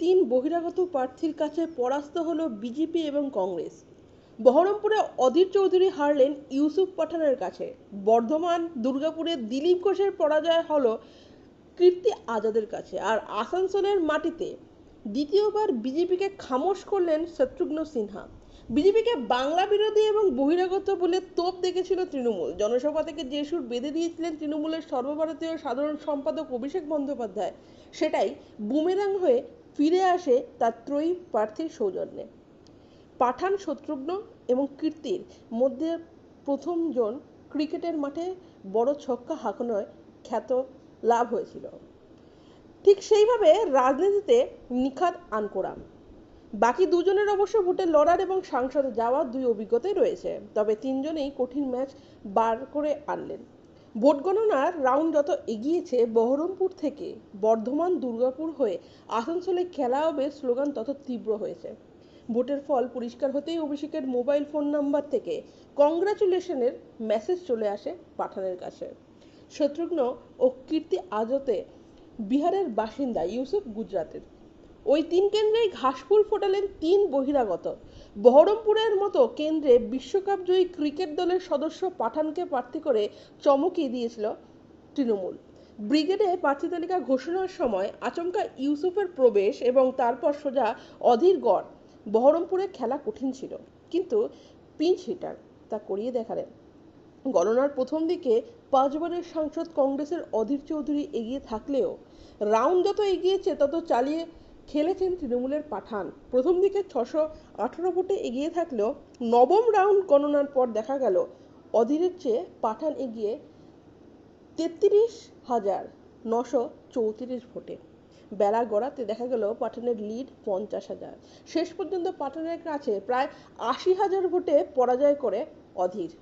তিন বহিরাগত প্রার্থীর কাছে পরাস্ত হল বিজেপি এবং কংগ্রেস। বহরমপুরে অধীর চৌধুরী হারলেন ইউসুফ পাঠানের কাছে। বর্ধমান, দুর্গাপুরে দিলীপ ঘোষের পরাজয় হল কীর্তি আজাদের কাছে আর আসানসোলের মাটিতে। দ্বিতীয়বার বিজেপিকে খামোশ করলেন শত্রুঘ্ন সিনহা। বিজেপিকে বাংলা বিরোধী এবং বহিরাগত বলে তোপ দেখেছিল তৃণমূল। জনসভা থেকে যে সুর বেঁধে দিয়েছিলেন তৃণমূলের সর্বভারতীয় সাধারণ সম্পাদক অভিষেক বন্দ্যোপাধ্যায়, সেটাই বুমেরাং হয়ে ফিরে আসে তার ত্রয়ী প্রার্থীর সৌজন্যে। পাঠান শত্রুঘ্ন এবং কীর্তির মধ্যে প্রথমজন ক্রিকেটের মাঠে বড় ছক্কা হাঁকানোয় খ্যাত লাভ হয়েছিল। ঠিক সেইভাবে রাজনীতিতে নিখাত আনকোরাম। বাকি দুজনের অবশ্য ভোটে লড়ার এবং সাংসদে যাওয়ার দুই অভিজ্ঞতাই রয়েছে। তবে তিনজনেই কঠিন ম্যাচ বার করে আনলেন। ভোট গণনার রাউন্ড যত এগিয়েছে, বহরমপুর থেকে বর্ধমান, দুর্গাপুর হয়ে আসানসোলে খেলা হবে স্লোগান তত তীব্র হয়েছে। ভোটের ফল পরিষ্কার হতেই অভিষেকের মোবাইল ফোন নাম্বার থেকে কংগ্রাচুলেশনের মেসেজ চলে আসে পাঠানের কাছে। শত্রুঘ্ন ও কীর্তি আজতে বিহারের বাসিন্দা ইউসুফ গুজরাটের। ওই তিন কেন্দ্রেই ঘাসফুল ফোটালেন তিন বহিরাগত। বহরমপুরের মতো কেন্দ্রে বিশ্বকাপ জয়ী ক্রিকেট দলের সদস্য পাঠানকে প্রার্থী করে চমকিয়ে দিয়েছিল তৃণমূল। ব্রিগেডে প্রার্থী তালিকা ঘোষণার সময় আচমকা ইউসুফের প্রবেশ এবং তারপর সোজা অধীর গড়। বহরমপুরে খেলা কঠিন ছিল, কিন্তু পিঞ্চ হিটার তা করিয়ে দেখালেন। গণনার প্রথম দিকে পাঁচবারের সাংসদ কংগ্রেসের অধীর চৌধুরী এগিয়ে থাকলেও রাউন্ড যত এগিয়েছে তত চালিয়ে খেলেছেন তৃণমূলের পাঠান। প্রথম দিকে ছশো আঠারো ভোটে এগিয়ে থাকলেও নবম রাউন্ড গণনার পর দেখা গেল, অধীরের চেয়ে পাঠান এগিয়ে তেত্রিশ হাজার নশো চৌত্রিশ ভোটে। বেলা গড়াতে দেখা গেল পাঠানের লিড পঞ্চাশ হাজার। শেষ পর্যন্ত পাঠানের কাছে প্রায় আশি হাজার ভোটে পরাজয় করে অধীর।